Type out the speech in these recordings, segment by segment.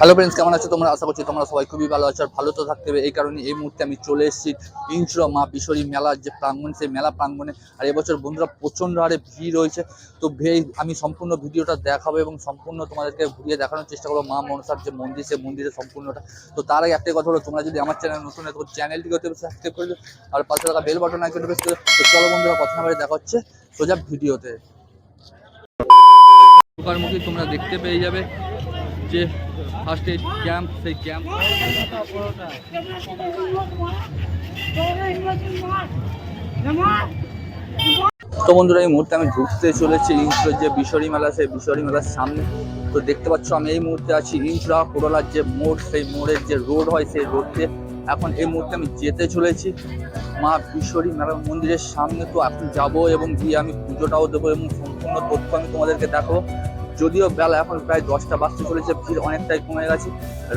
Hello friends কেমন আছো তোমরা? আশা করছি তোমরা সবাই খুবই ভালো আছো আর ভালো তো থাকতে হবে। এই কারণে এই মুহূর্তে আমি চলে এসেছি ইনচুরা মা বিশ্বরী মেলার যে প্রাঙ্গণ, সেই মেলা প্রাঙ্গণে। আর এবছর বন্ধুরা প্রচণ্ড হারে ভিড় রয়েছে। তো আমি সম্পূর্ণ ভিডিওটা দেখাবো এবং সম্পূর্ণ তোমাদেরকে ঘুরিয়ে দেখানোর চেষ্টা করব মা মনসার যে মন্দির, সেই মন্দিরের সম্পূর্ণটা। তো তার আগে একটাই কথা হলো, তোমরা যদি আমার চ্যানেল নতুন হয় তো চ্যানেলটিকে হতে সাবস্ক্রাইব করে দিও। আর পাশে থাকা বেল বাটন আইকন প্রেস করে। তো চলো বন্ধুরা কথা না দেখা হচ্ছে সোজা ভিডিওতে। মুখী তোমরা দেখতে পেয়ে যাবে। যে ফার্স্ট ক্যাম্প সেই ক্যাম্প তো বন্ধুরা, এই মুহূর্তে আমি ঢুকতে চলেছি ইনচুর যে বিশরি মেলা, সেই বিশরি মেলার সামনে। তো দেখতে পাচ্ছ, আমি এই মুহূর্তে আছি ইনচুরা কোরলার যে মোড়, সেই মোড়ের যে রোড হয়, সেই রোড। এখন এই মুহূর্তে আমি যেতে চলেছি মা বিশ্বরী মেলা মন্দিরের সামনে। তো এখন যাব এবং গিয়ে আমি পুজোটাও দেবো এবং সম্পূর্ণ তথ্য আমি তোমাদেরকে দেখাবো। যদিও বেলা এখন প্রায় দশটা, বাজতে চলেছে, ভিড় অনেকটাই কমে গেছে।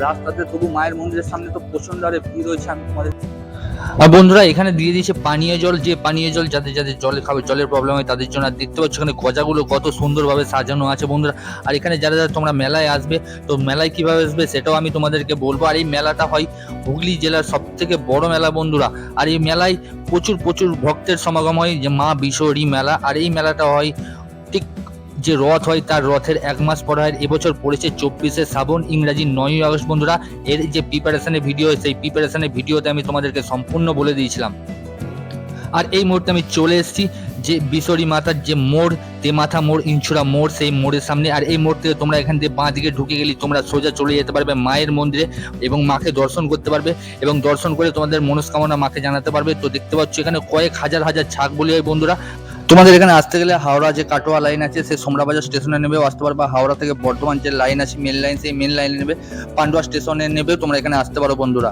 রাস্তাতে তবু মায়ের মন্দিরের সামনে তো প্রচণ্ড হারে ভিড় রয়েছে, আমি তোমাদের আর বন্ধুরা, এখানে দিয়ে দিয়েছে পানীয় জল, যে পানীয় জল যাদের যাদের জলে খাবে, জলের প্রবলেম হয় তাদের জন্য। আর দেখতে পাচ্ছ এখানে গজাগুলো কত সুন্দরভাবে সাজানো আছে বন্ধুরা। আর এখানে যারা যারা তোমরা মেলায় আসবে, তো মেলায় কীভাবে আসবে সেটাও আমি তোমাদেরকে বলব। আর এই মেলাটা হয় হুগলি জেলার সব থেকে বড় মেলা বন্ধুরা। আর এই মেলায় প্রচুর প্রচুর ভক্তের সমাগম হয়, যে মা বিশহরী মেলা। আর এই মেলাটা হয় ঠিক যে রথ হয় তার রথের এক মাস পর হয়। এবছর পড়েছে চব্বিশে শ্রাবণ, ইংরাজি নয়ই আগস্ট বন্ধুরা। এর যে প্রিপারেশনের ভিডিও সেই প্রিপারেশনের ভিডিওতে আমি তোমাদেরকে সম্পূর্ণ বলে দিয়েছিলাম। আর এই মুহূর্তে আমি চলে এসেছি যে বিশরী মাতার যে মোড়, তেমাথা মোড়, ইনছুরা মোড়, সেই মোড়ের সামনে। আর এই মোড় থেকে তোমরা এখান দিয়ে বাঁ দিকে ঢুকে গেলে তোমরা সোজা চলে যেতে পারবে মায়ের মন্দিরে এবং মাকে দর্শন করতে পারবে এবং দর্শন করে তোমাদের মনস্কামনা মাকে জানাতে পারবে। তো দেখতে পাচ্ছ এখানে কয়েক হাজার হাজার ছাগ বলি হয় বন্ধুরা। তোমাদের এখানে আসতে গেলে হাওড়া যে কাটোয়া লাইন আছে সেই সোমরাবাজার স্টেশনে নেবেও আসতে পারবে হাওড়া থেকে বর্ধমান যে লাইন আছে মেন লাইন সেই মেন লাইনে নেবে। পান্ডুয়া স্টেশনে নেবেও তোমরা এখানে আসতে পারো বন্ধুরা।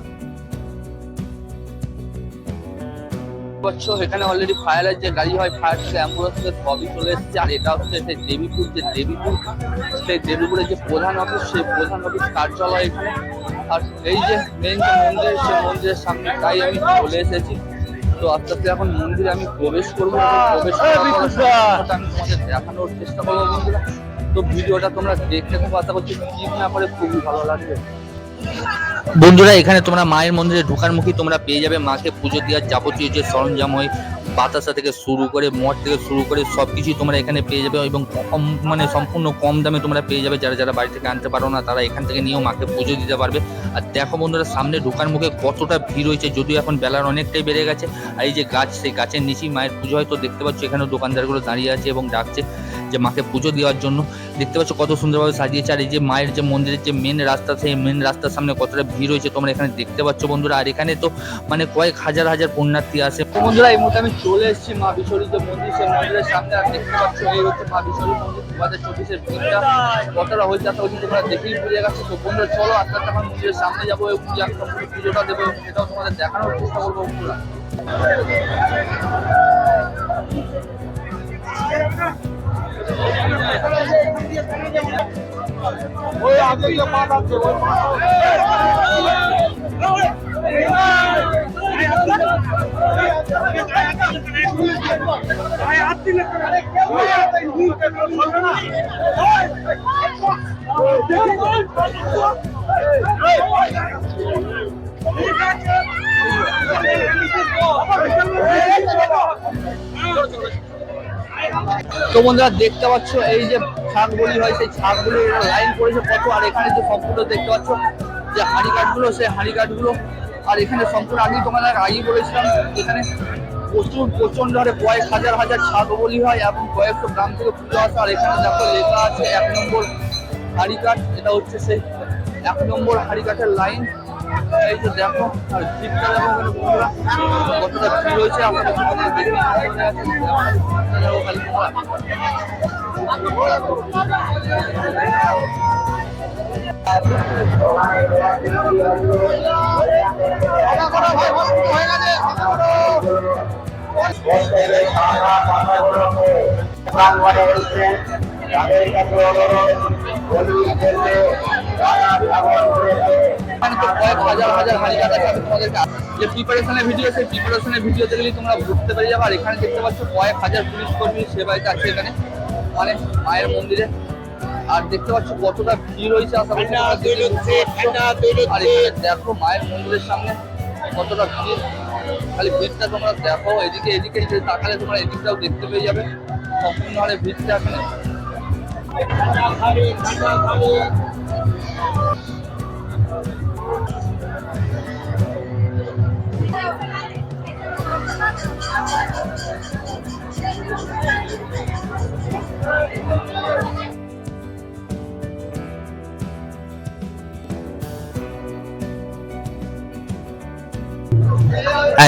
পাচ্ছ এখানে অলরেডি ফায়ারের যে গাড়ি হয় ফায়ার থেকে অ্যাম্বুলেন্স থেকে সবই চলে এসেছে। আর এটা হচ্ছে সেই দেবীপুর, যে দেবীপুর, সেই দেবীপুরের যে প্রধান অফিস সেই প্রধান অফিস কার্যালয় এখানে। আর এই যে মেন যে মন্দির, সেই মন্দিরের সামনে তাই আমি চলে এসেছি। তো আস্তে আস্তে এখন মন্দিরে আমি প্রবেশ করব প্রবেশ আমি তোমাদের দেখানোর চেষ্টা করব বন্ধুরা। তো ভিডিওটা তোমরা দেখতে খুব আশা করছি কি না করে খুবই ভালো লাগবে। বন্ধুরা এখানে তোমরা মায়ের মন্দিরে ঢোকার মুখে তোমরা পেয়ে যাবে মাকে পুজো দেওয়ার যাবতীয় যে সরঞ্জাম হয় বাতাসা থেকে শুরু করে মঠ থেকে শুরু করে সব কিছুই তোমরা এখানে পেয়ে যাবে এবং কম মানে সম্পূর্ণ কম দামে তোমরা পেয়ে যাবে। যারা যারা বাড়ি থেকে আনতে পারো না, তারা এখান থেকে নিয়েও মাকে পুজো দিতে পারবে। আর দেখো বন্ধুরা, সামনে ঢোকার মুখে কতটা ভিড় হয়েছে, যদিও এখন বেলার অনেকটাই বেড়ে গেছে। আর এই যে গাছ, সেই গাছের নিচেই মায়ের পুজো হয়তো দেখতে পাচ্ছ এখানে দোকানদারগুলো দাঁড়িয়ে আছে এবং ডাকছে। যে মাকে পুজো দেওয়ার জন্য। দেখতে পাচ্ছ কত সুন্দরভাবে সাজিয়েছে। আর এই যে মায়ের যে মন্দিরের যে মেন রাস্তা, সেই মেন রাস্তার সামনে কতটা ভিড় হয়েছে তোমরা এখানে দেখতে পাচ্ছ বন্ধুরা। আর এখানে তো মানে কয়েক হাজার হাজার পুণ্যার্থী আসে। বন্ধুরা, এই মুহূর্তে আমি চলে এসেছি মা বিশ্বরী যে মন্দির। সেই মন্দিরের সামনে আর দেখতে পাচ্ছ, এই হচ্ছে মা বিশ্বরী মন্দির। দু হাজার চব্বিশের ভিড়টা কতটা হয়েছে করছি তোমরা দেখেই বুঝে গেছো। তো বন্ধুরা, চলো আস্তে আস্তে আমার মন্দিরের সামনে যাব এবং যে সম্পূর্ণ পুজোটা দেবো সেটাও তোমাদের দেখানোর চেষ্টা করব বন্ধুরা। ওই আগে যে মাঠ আছে ওই তো বন্ধুরা দেখতে পাচ্ছ, এই যে ছাগগুলি হয়, সেই ছাগগুলি লাইন করেছে কত, আর এখানে যে সম্পূর্ণ দেখতে পাচ্ছ যে হাঁড়ি কাঠগুলো সেই হাঁড়ি কাঠগুলো আর এখানে সম্পূর্ণ আমি তোমাদের আগেই বলেছিলাম, এখানে প্রচুর প্রচণ্ড হারে কয়েক হাজার হাজার ছাগ বলি হয় এবং কয়েকশো গ্রাম থেকে পুজো আসে, আর এখানে দেখো লেখা আছে এক নম্বর হাঁড়ি কাঠ এটা হচ্ছে সেই এক নম্বর হাঁড়ি কাঠের লাইন এই যে দেখো দেখো এখানে বন্ধুরা। কতটা ভিড় তোমরা দেখে নিতে এখানে তো কয়েক হাজার হাজার আমি তোমাদেরকে যে প্রিপারেশনের ভিডিও সেই প্রিপারেশনের ভিডিও দেখলেই তোমরা বুঝতে পেরে যাবে। আর এখানে দেখতে পাচ্ছ কয়েক হাজার পুলিশ কর্মী সেবাইতে আছে এখানে মানে মায়ের মন্দিরে। আর দেখতে পাচ্ছ কতটা ভিড় হয়েছে আশা করছি তোমরা দেখে বুঝতে পারছ। আর এখানে দেখো মায়ের মন্দিরের সামনে কতটা ভিড়। খালি ভিড়টা তোমরা দেখো এদিকে এদিকে তাকালে তোমরা এদিকটাও দেখতে পেয়ে যাবে। সম্পূর্ণ হারে ভিড়টা এখানে।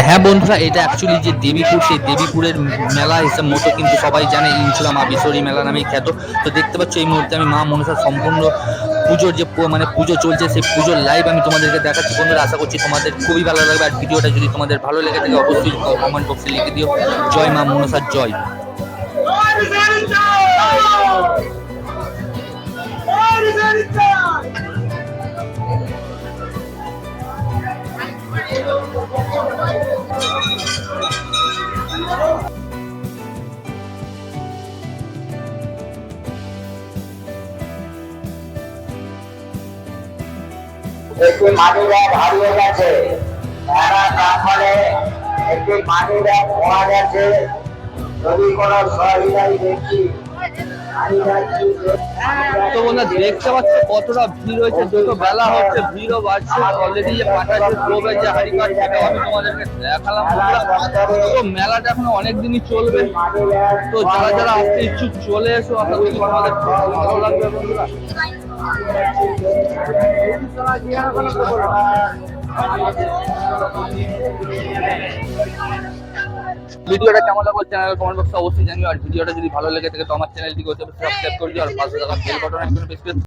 হ্যাঁ বন্ধুরা, এটা অ্যাকচুয়ালি যে দেবীপুর, সেই দেবীপুরের মেলা হিসেব মতো কিন্তু সবাই জানে ইনচুলা মা বিশ্বরী মেলা নামেই খ্যাত। তো দেখতে পাচ্ছ, এই মুহূর্তে আমি মা মনসার সম্পূর্ণ পুজোর যে মানে পুজো চলছে, সেই পুজোর লাইভ আমি তোমাদেরকে দেখাচ্ছি। বন্ধুরা, আশা করছি তোমাদের খুবই ভালো লাগবে। আর ভিডিওটা যদি তোমাদের ভালো লেগে থাকে, অবশ্যই কমেন্ট বক্সে লিখে দিও। জয় মা মনসার জয়। একটি মানি ব্যাগ হারিয়ে গেছে। তারা তারপরে একটি মানি ব্যাগ পাওয়া গেছে। যদি কোনো সহযোগী ব্যক্তি মানি ব্যাগটি তো বন্ধুরা দেখতে পাচ্ছ কতটা ভিড় হয়েছে যত বেলা হচ্ছে, ভিড়ও বাড়ছে। অলরেডি যে গ্লোবের যে হাড়ি কাঠ সেটাও আমি তোমাদেরকে দেখালাম। তো মেলাটা এখনও অনেক দিনই চলবে। তো যারা যারা আসতে ইচ্ছুক, চলে এসো। আশা করি তোমাদের ভালো লাগবে বন্ধুরা। ভিডিওটা কেমন লাগল চ্যানেল কমেন্ট বক্সে অবশ্যই জানিও। আর ভিডিওটা যদি ভালো লেগে থাকে তো আমার চ্যানেলটিকে সাবস্ক্রাইব করে দিও। আর পাশে থাকা বেল বাটনে একটু প্রেস